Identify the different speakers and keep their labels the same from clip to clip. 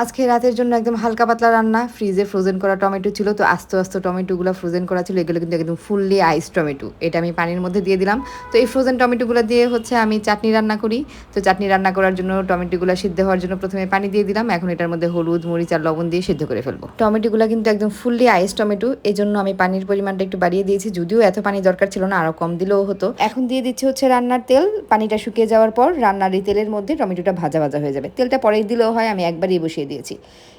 Speaker 1: আজকে রাতের জন্য একদম হালকা পাতলা রান্না। ফ্রিজে ফ্রোজেন করা টমেটো ছিল, তো আস্তে আস্তে টমেটোগুলো ফ্রোজেন করা ছিল। এগুলো কিন্তু একদম ফুললি আইস টমেটো। এটা আমি পানির মধ্যে দিয়ে দিলাম। তো এই ফ্রোজেন টমেটোগুলো দিয়ে হচ্ছে আমি চাটনি রান্না করি। তো চাটনি রান্না করার জন্য টমেটোগুলো সিদ্ধ হওয়ার জন্য প্রথমে পানি দিয়ে দিলাম। এখন এটার মধ্যে হলুদ, মরিচ আর লবণ দিয়ে সিদ্ধ করে ফেলব। টমেটোগুলো কিন্তু একদম ফুললি আইস টমেটো। এই জন্য আমি পানির পরিমাণটা একটু বাড়িয়ে দিয়েছি। যদিও এত পানি দরকার ছিল না আরও কম দিলেও হতো। এখন দিয়ে দিচ্ছি হচ্ছে রান্নার তেল। পানিটা শুকিয়ে যাওয়ার পর রান্নার এই তেলের মধ্যে টমেটোটা ভাজা ভাজা হয়ে যাবে। তেলটা পরেই দিলেও হয়, আমি একবারই বসিয়ে দিয়েছি।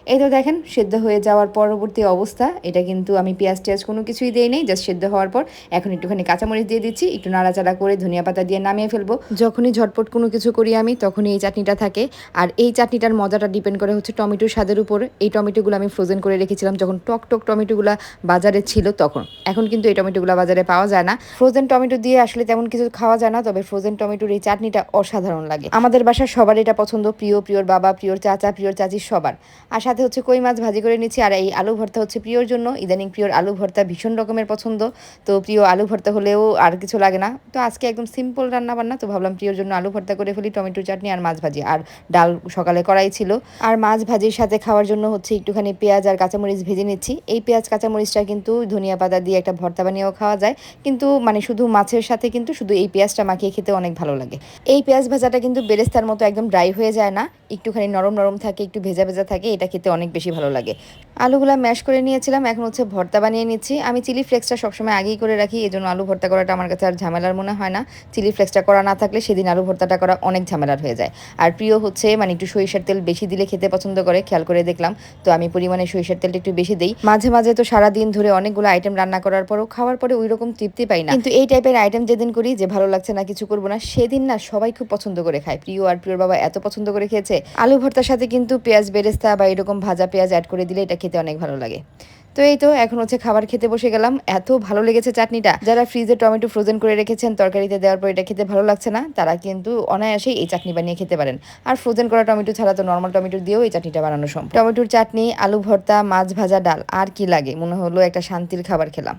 Speaker 1: এই তো দেখেন, সেদ্ধ হয়ে যাওয়ার পরবর্তী অবস্থা। এটা কিন্তু আমি পেঁয়াজ টেয়াজ কোনো কিছুই দিই নেই জাস্ট সেদ্ধ হওয়ার পর এখন একটুখানি কাঁচামরিচ দিয়ে দিচ্ছি, একটু নাড়াচাড়া করে ধনিয়া পাতা দিয়ে নামিয়ে ফেলব। যখনই ঝটপট কোনো কিছু করি আমি, তখনই এই চাটনিটা থাকে। আর এই চাটনিটার মজাটা ডিপেন্ড করে হচ্ছে টমেটোর স্বাদের উপর। এই টমেটোগুলো আমি ফ্রোজেন করে রেখেছিলাম যখন টক টক টমেটোগুলো বাজারে ছিল তখন। এখন কিন্তু এই টমেটোগুলো বাজারে পাওয়া যায় না। ফ্রোজেন টমেটো দিয়ে আসলে তেমন কিছু খাওয়া যায় না, তবে ফ্রোজেন টমেটোর এই চাটনিটা অসাধারণ লাগে। আমাদের বাসার সবার এটা পছন্দ। প্রিয়, প্রিয়র বাবা, প্রিয়র চাচা, প্রিয়র চাচি সবার। আর সাথে হচ্ছে কই মাছ ভাজি করে নিচ্ছি, আর এই আলু ভর্তা হচ্ছে প্রিয়র জন্য। ইদানিং প্রিয়র আলু ভর্তা ভীষণ রকমের পছন্দ। তো প্রিয় আলু ভর্তা হলেও আর কিছু লাগে না। তো আজকে একদম সিম্পল রান্না বান্না তো ভাবলাম প্রিয়র জন্য আলু ভর্তা করে ফেলি, টমেটো চাটনি আর মাছ ভাজি। আর ডাল সকালে করাই ছিল। আর মাছ ভাজির সাথে খাওয়ার জন্য হচ্ছে একটুখানি পেঁয়াজ আর কাঁচামরিচ ভেজে নিচ্ছি। এই পেঁয়াজ, কাঁচামরিচটা কিন্তু ধনিয়া পাতা দিয়ে একটা ভর্তা বানিয়েও খাওয়া যায়। কিন্তু মানে শুধু মাছের সাথে কিন্তু শুধু এই পেঁয়াজটা মাখিয়ে খেতে অনেক ভালো লাগে। এই পেঁয়াজ ভাজাটা কিন্তু বেরেস্তার মতো একদম ড্রাই হয়ে যায় না। একটুখানি নরম নরম থাকে, একটু ভেজা ভেজা ভেজা থাকে, এটা খেতে অনেক বেশি ভালো লাগে। আলুগুলা ম্যাশ করে নিয়েছিলাম, এখন হচ্ছে ভর্তা বানিয়ে নিচ্ছি। আমি চিলি ফ্লেক্সটা সবসময় আগেই করে রাখি এই জন্য আলু ভর্তা করাটা আমার কাছে আর ঝামেলার মনে হয় না। চিলি ফ্লেক্সটা করা না থাকলে সেদিন আলু ভর্তাটা করা অনেক ঝামেলার হয়ে যায়। আর প্রিয় হচ্ছে মানে একটু সরিষার তেল বেশি দিলে খেতে পছন্দ করে, খেয়াল করে দেখলাম। তো আমি পরিমাণে সরিষার তেলটা একটু বেশি দিই। মাঝে মাঝে তো সারা দিন ধরে অনেকগুলো আইটেম রান্না করার পরও খাওয়ার পরে ওই রকম তৃপ্তি পাই না। কিন্তু এই টাইপের আইটেম যেদিন করি, যে ভালো লাগছে না, কিছু করব না, সেদিন না সবাই খুব পছন্দ করে খায়। প্রিয় আর প্রিয়র বাবা এত পছন্দ করে খেয়েছে। আলু ভর্তার সাথে কিন্তু পেঁয়াজ বেরেস্তা বা এরকম ভাজা পেঁয়াজ অ্যাড করে দিলে এটা খেতে অনেক ভালো লাগে। তো এই তো এখন হচ্ছে খাবার খেতে বসে গেলাম। এত ভালো লেগেছে চাটনিটা। যারা ফ্রিজে টমেটো ফ্রোজেন করে রেখেছেন, তরকারিতে দেওয়ার পর এটা খেতে ভালো লাগছে না, তারা কিন্তু অনায়াসেই এই চাটনি বানিয়ে খেতে পারেন। আর ফ্রোজেন করা টমেটো ছাড়া তো নর্মাল টমেটো দিয়েও এই চাটনিটা বানানো সম্ভব। টমেটোর চাটনি, আলু ভর্তা, মাছ ভাজা, ডাল, আর কি লাগে? মনে হলো একটা শান্তির খাবার খেলাম।